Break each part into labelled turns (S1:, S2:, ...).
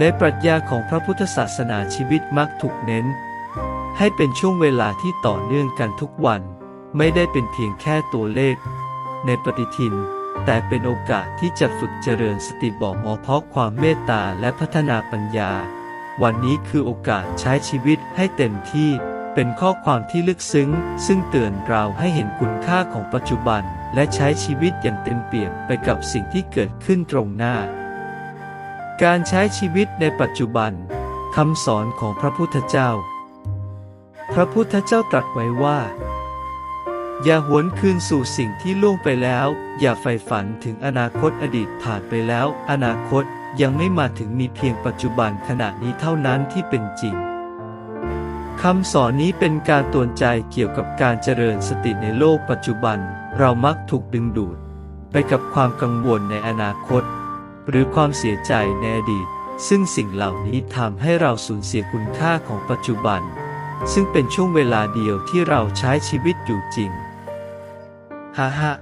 S1: ในปรัชญาของพระพุทธศาสนาชีวิตมักถูกเน้น ให้เป็นช่วงเวลาที่ต่อเนื่องกันทุกวัน ไม่ได้เป็นเพียงแค่ตัวเลข ในปฏิทิน แต่เป็นโอกาสที่จะฝึกเจริญสติบอกมอเพาะความเมตตาและพัฒนาปัญญา วันนี้คือโอกาสใช้ชีวิตให้เต็มที่ เป็นข้อความที่ลึกซึ้ง ซึ่งเตือนเราให้เห็นคุณค่าของปัจจุบัน และใช้ชีวิตอย่างเต็มเปี่ยมไปกับสิ่งที่เกิดขึ้นตรงหน้า การใช้ชีวิตในปัจจุบันคำสอนของพระพุทธเจ้า พระพุทธเจ้าตรัสไว้ว่า อย่าหวนคืนสู่สิ่งที่ล่วงไปแล้ว อย่าใฝ่ฝันถึงอนาคตอดีตผ่านไปแล้ว อนาคตยังไม่มาถึงมีเพียงปัจจุบันขณะนี้เท่านั้นที่เป็นจริงคำสอนนี้เป็นการตวนใจเกี่ยวกับการเจริญสติในโลกปัจจุบัน เรามักถูกดึงดูด ไปกับความกังวลในอนาคต หรือความเสียใจในอดีต ซึ่งสิ่งเหล่านี้ทำให้เราสูญเสียคุณค่าของปัจจุบัน ซึ่งเป็นช่วงเวลาเดียวที่เราใช้ชีวิตอยู่จริงฮ่าฮ่า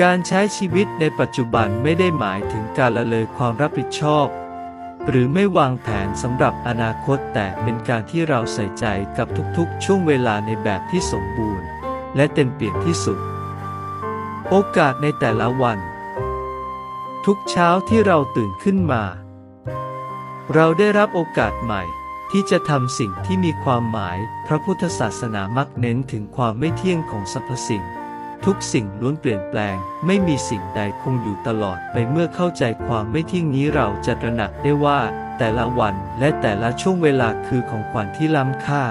S1: การใช้ชีวิตในปัจจุบันไม่ได้หมายถึงการละเลยความรับผิดชอบ หรือไม่วางแผนสำหรับอนาคตแต่เป็นการที่เราใส่ใจกับทุกๆ ช่วงเวลาในแบบที่สมบูรณ์ และเต็มเปี่ยมที่สุด โอกาสในแต่ละวัน ทุกเช้าที่เราตื่นขึ้นมา เราได้รับโอกาสใหม่ ที่จะทำสิ่งที่มีความหมาย พระพุทธศาสนามักเน้นถึงความไม่เที่ยงของสรรพสิ่ง ทุกสิ่งล้วนเปลี่ยนแปลง ไม่มีสิ่งใดคงอยู่ตลอดไปเมื่อเข้าใจความไม่เที่ยงนี้เราจะตระหนักได้ว่า แต่ละวันและแต่ละช่วงเวลาคือของขวัญที่ล้ำค่า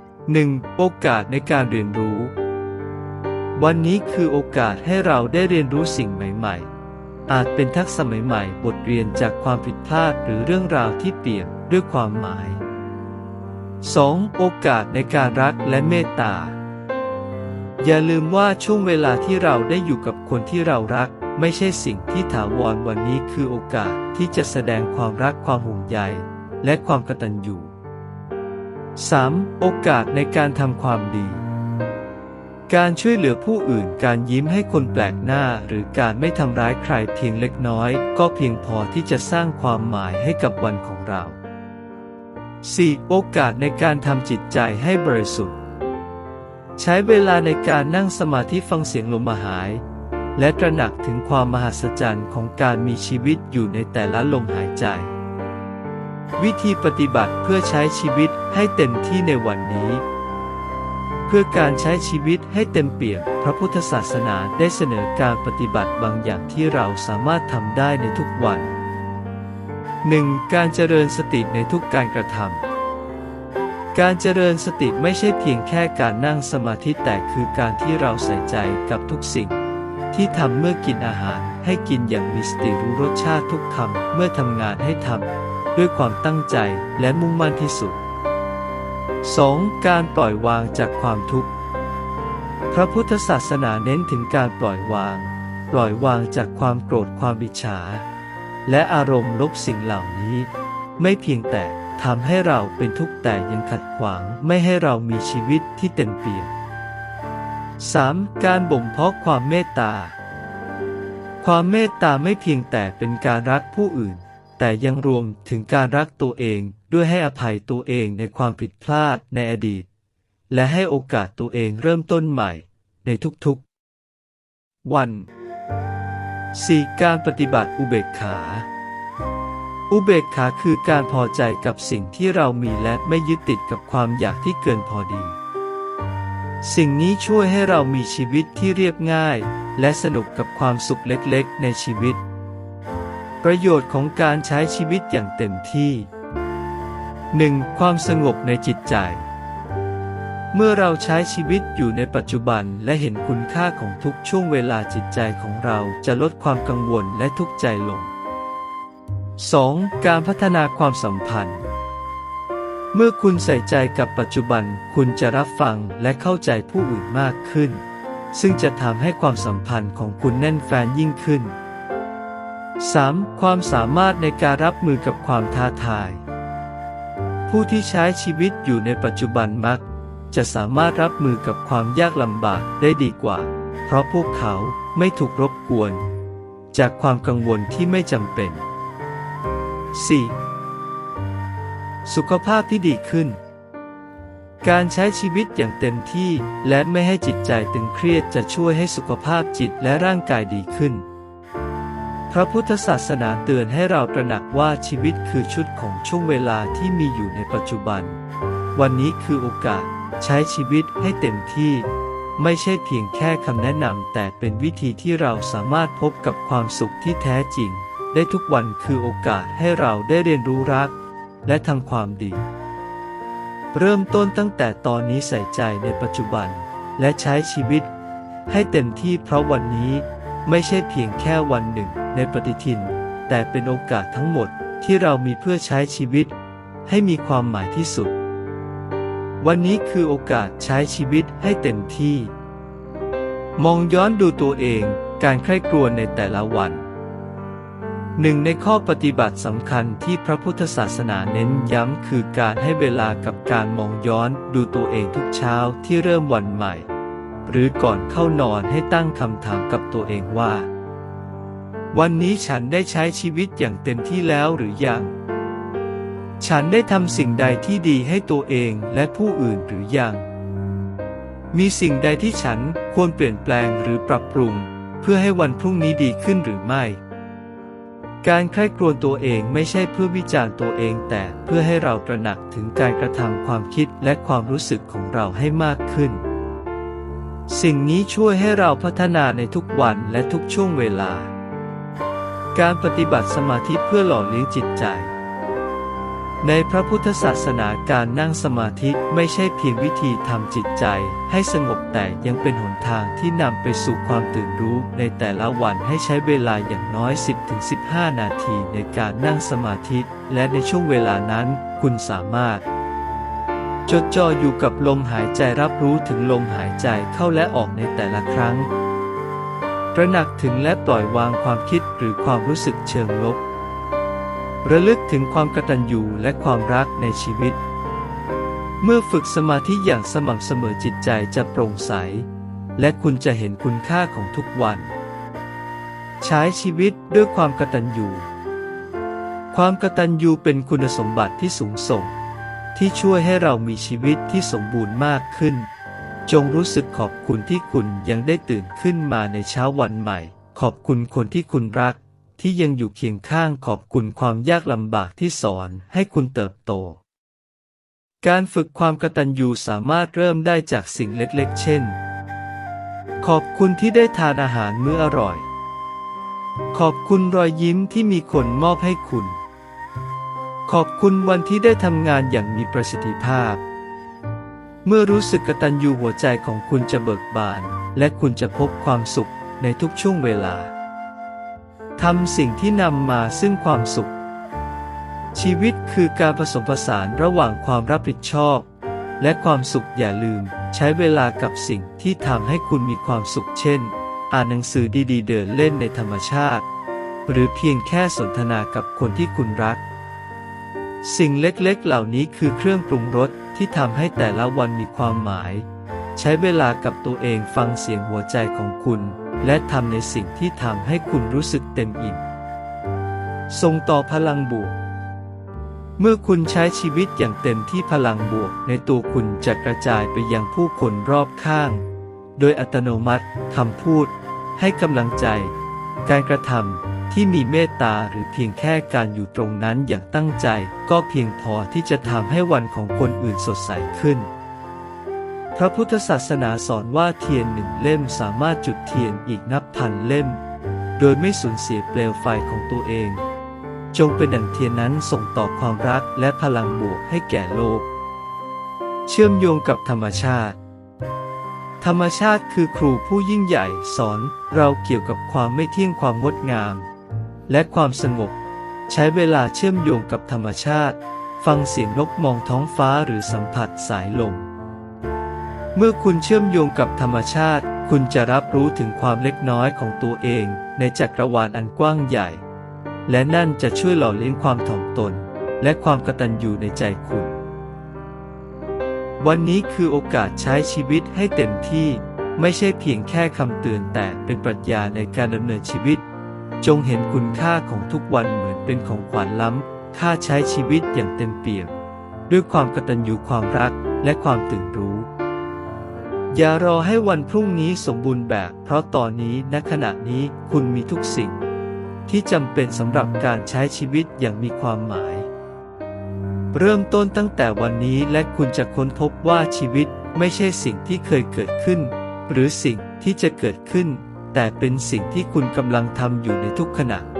S1: 1. โอกาสในการเรียนรู้ วันนี้คือโอกาสให้เราได้เรียนรู้สิ่งใหม่ ๆ อาจเป็นทักษะใหม่ๆ บทเรียนจากความผิดพลาดหรือเรื่องราวที่เปลี่ยนด้วยความหมาย 2. โอกาสในการรักและเมตตา อย่าลืมว่าช่วงเวลาที่เราได้อยู่กับคนที่เรารัก ไม่ใช่สิ่งที่ถาวรวันนี้คือโอกาสที่จะแสดงความรักความห่วงใยและความกตัญญู 3. โอกาสในการทำความดี การช่วยเหลือผู้อื่น การยิ้มให้คนแปลกหน้า หรือการไม่ทำร้ายใครเพียงเล็กน้อย ก็เพียงพอที่จะสร้างความหมายให้กับวันของเรา 4. โอกาสในการทำจิตใจให้บริสุทธิ์ ใช้เวลาในการนั่งสมาธิฟังเสียงลมหาย และตระหนักถึงความมหัศจรรย์ของการมีชีวิตอยู่ในแต่ละลมหายใจ วิธีปฏิบัติเพื่อใช้ชีวิตให้เต็มที่ในวันนี้ พื่อการใช้ชีวิตให้เต็มเปี่ยม พระพุทธศาสนาได้เสนอการปฏิบัติบางอย่างที่เราสามารถทำได้ในทุกวัน 1. การเจริญสติในทุกการกระทำ การเจริญสติไม่ใช่เพียงแค่การนั่งสมาธิแต่คือการที่เราใส่ใจกับทุกสิ่ง ที่ทำเมื่อกินอาหาร ให้กินอย่างมีสติรู้รสชาติทุกคำเมื่อทำงานให้ทำด้วยความตั้งใจและมุ่งมั่นที่สุด 2. การปล่อยวางจากความทุกข์ พระพุทธศาสนาเน้นถึงการปล่อยวาง ปล่อยวางจากความโกรธความบิฉา และอารมณ์ลบสิ่งเหล่านี้ ไม่เพียงแต่ทำให้เราเป็นทุกข์แต่ยังขัดขวางไม่ให้เรามีชีวิตที่เต็มเปี่ยม 3. การบ่มเพาะความเมตตา ความเมตตาไม่เพียงแต่เป็นการรักผู้อื่น แต่ยังรวมถึงการรักตัวเอง ด้วยให้อภัยตัวเองในความผิดพลาดในอดีต และให้โอกาสตัวเองเริ่มต้นใหม่ในทุกๆ วัน 4. การปฏิบัติอุเบกขา อุเบกขาคือการพอใจกับสิ่งที่เรามีและไม่ยึดติดกับความอยากที่เกินพอดี สิ่งนี้ช่วยให้เรามีชีวิตที่เรียบง่าย และสนุกกับความสุขเล็กๆ ในชีวิต ประโยชน์ของการใช้ชีวิตอย่างเต็มที่ 1. ความสงบในจิตใจ เมื่อเราใช้ชีวิตอยู่ในปัจจุบันและเห็นคุณค่าของทุกช่วงเวลาจิตใจของเราจะลดความกังวลและทุกข์ใจลง 2. การพัฒนาความสัมพันธ์ เมื่อคุณใส่ใจกับปัจจุบัน คุณจะรับฟังและเข้าใจผู้อื่นมากขึ้น ซึ่งจะทำให้ความสัมพันธ์ของคุณแน่นแฟนยิ่งขึ้น 3. ความสามารถในการรับมือกับความท้าทาย ผู้ที่ใช้ชีวิตอยู่ในปัจจุบันมัก จะสามารถรับมือกับความยากลำบากได้ดีกว่า เพราะพวกเขาไม่ถูกรบกวน จากความกังวลที่ไม่จำเป็น 4. สุขภาพที่ดีขึ้น การใช้ชีวิตอย่างเต็มที่และไม่ให้จิตใจตึงเครียดจะช่วยให้สุขภาพจิตและร่างกายดีขึ้น พระพุทธศาสนาเตือนให้เราตระหนักว่าชีวิตคือชุดของช่วงเวลาที่มีอยู่ในปัจจุบัน วันนี้คือโอกาสใช้ชีวิตให้เต็มที่ ไม่ใช่เพียงแค่คำแนะนำแต่เป็นวิธีที่เราสามารถพบกับความสุขที่แท้จริง ได้ทุกวันคือโอกาสให้เราได้เรียนรู้รัก และทำความดี เริ่มต้นตั้งแต่ตอนนี้ใส่ใจในปัจจุบัน และใช้ชีวิต ให้เต็มที่เพราะวันนี้ไม่ใช่เพียงแค่วันหนึ่ง ในปฏิทิน แต่เป็นโอกาสทั้งหมดที่เรามีเพื่อใช้ชีวิต ให้มีความหมายที่สุด วันนี้คือโอกาสใช้ชีวิตให้เต็มที่ มองย้อนดูตัวเองการใคร่ครวญในแต่ละวันหนึ่งในข้อปฏิบัติสำคัญที่พระพุทธศาสนาเน้นย้ำคือการให้เวลากับการมองย้อนดูตัวเองทุกเช้าที่เริ่มวันใหม่ หรือก่อนเข้านอนให้ตั้งคำถามกับตัวเองว่า วันนี้ฉันได้ใช้ชีวิตอย่างเต็มที่แล้วหรือยัง ฉันได้ทำสิ่งใดที่ดีให้ตัวเองและผู้อื่นหรือยัง มีสิ่งใดที่ฉันควรเปลี่ยนแปลงหรือปรับปรุง เพื่อให้วันพรุ่งนี้ดีขึ้นหรือไม่ การใคร่ครวญตัวเองไม่ใช่เพื่อวิจารณ์ตัวเองแต่เพื่อให้เราตระหนักถึงการกระทำความคิดและความรู้สึกของเราให้มากขึ้น สิ่งนี้ช่วยให้เราพัฒนาในทุกวันและทุกช่วงเวลา การปฏิบัติสมาธิเพื่อหล่อเลี้ยงจิตใจ ในพระพุทธศาสนาการนั่งสมาธิไม่ใช่เพียงวิธีทำจิตใจให้สงบแต่ยังเป็นหนทางที่นำไปสู่ความตื่นรู้ในแต่ละวันให้ใช้เวลาอย่างน้อย 10-15 นาทีในการนั่งสมาธิ และในช่วงเวลานั้นคุณสามารถจดจ่ออยู่กับลมหายใจรับรู้ถึงลมหายใจเข้าและออกในแต่ละครั้ง ตระหนักถึงและปล่อยวางความคิดหรือความรู้สึกเชิงลบ ระลึกถึงความกตัญญูและความรักในชีวิต เมื่อฝึกสมาธิอย่างสม่ำเสมอจิตใจจะโปร่งใส และคุณจะเห็นคุณค่าของทุกวัน ใช้ชีวิตด้วยความกตัญญู ความกตัญญูเป็นคุณสมบัติที่สูงส่ง ที่ช่วยให้เรามีชีวิตที่สมบูรณ์มากขึ้น จงรู้สึกขอบคุณที่คุณยังได้ตื่นขึ้นมาในเช้าวันใหม่ ขอบคุณคนที่คุณรัก ที่ยังอยู่เคียงข้างขอบคุณความยากลำบากที่สอนให้คุณเติบโต การฝึกความกตัญญูสามารถเริ่มได้จากสิ่งเล็กๆ เช่น ขอบคุณที่ได้ทานอาหารมื้ออร่อย ขอบคุณรอยยิ้มที่มีคนมอบให้คุณ ขอบคุณวันที่ได้ทำงานอย่างมีประสิทธิภาพ เมื่อรู้สึกกตัญญูหัวใจของคุณจะเบิกบาน และคุณจะพบความสุขในทุกช่วงเวลาทำสิ่งที่นำมาซึ่งความสุข ชีวิตคือการผสมผสานระหว่างความรับผิดชอบ และความสุขอย่าลืม ใช้เวลากับสิ่งที่ทำให้คุณมีความสุขเช่น อ่านหนังสือดีๆ เดินเล่นในธรรมชาติ หรือเพียงแค่สนทนากับคนที่คุณรัก สิ่งเล็กๆ เหล่านี้คือเครื่องปรุงรสที่ทำให้แต่ละวันมีความหมาย ใช้เวลากับตัวเองฟังเสียงหัวใจของคุณ และทำในสิ่งที่ทำให้คุณรู้สึกเต็มอิ่มส่งต่อพลังบวก เมื่อคุณใช้ชีวิตอย่างเต็มที่พลังบวก ในตัวคุณจะกระจายไปยังผู้คนรอบข้าง โดยอัตโนมัติคำพูด ให้กำลังใจ การกระทำ ที่มีเมตตาหรือเพียงแค่การอยู่ตรงนั้นอย่างตั้งใจ ก็เพียงพอที่จะทำให้วันของคนอื่นสดใสขึ้น พระพุทธศาสนาสอนว่าเทียนหนึ่งเล่มสามารถจุดเทียนอีกนับพันเล่ม โดยไม่สูญเสียเปลวไฟของตัวเอง จงเป็นดังเทียนนั้นส่งต่อความรักและพลังบวกให้แก่โลก เชื่อมโยงกับธรรมชาติธรรมชาติคือครูผู้ยิ่งใหญ่สอนเราเกี่ยวกับความไม่เที่ยงความงดงาม และความสงบ ใช้เวลาเชื่อมโยงกับธรรมชาติ ฟังเสียงนกมองท้องฟ้าหรือสัมผัสสายลม เมื่อคุณเชื่อมโยงกับธรรมชาติ คุณจะรับรู้ถึงความเล็กน้อยของตัวเอง ในจักรวาลอันกว้างใหญ่ และนั่นจะช่วยหล่อเลี้ยงความถ่อมตน และความกตัญญูในใจคุณ วันนี้คือโอกาสใช้ชีวิตให้เต็มที่ไม่ใช่เพียงแค่คำเตือนแต่เป็นปรัชญาในการดำเนินชีวิต จงเห็นคุณค่าของทุกวันเหมือนเป็นของขวัญล้ำค่าใช้ชีวิตอย่างเต็มเปี่ยม ด้วยความกตัญญูความรักและความตื่นรู้ อย่ารอให้วันพรุ่งนี้สมบูรณ์แบบ เพราะตอนนี้ณขณะนี้คุณมีทุกสิ่ง ที่จำเป็นสำหรับการใช้ชีวิตอย่างมีความหมาย เริ่มต้นตั้งแต่วันนี้และคุณจะค้นพบว่าชีวิตไม่ใช่สิ่งที่เคยเกิดขึ้น หรือสิ่งที่จะเกิดขึ้น แต่เป็นสิ่งที่คุณกำลังทำอยู่ในทุกขณะ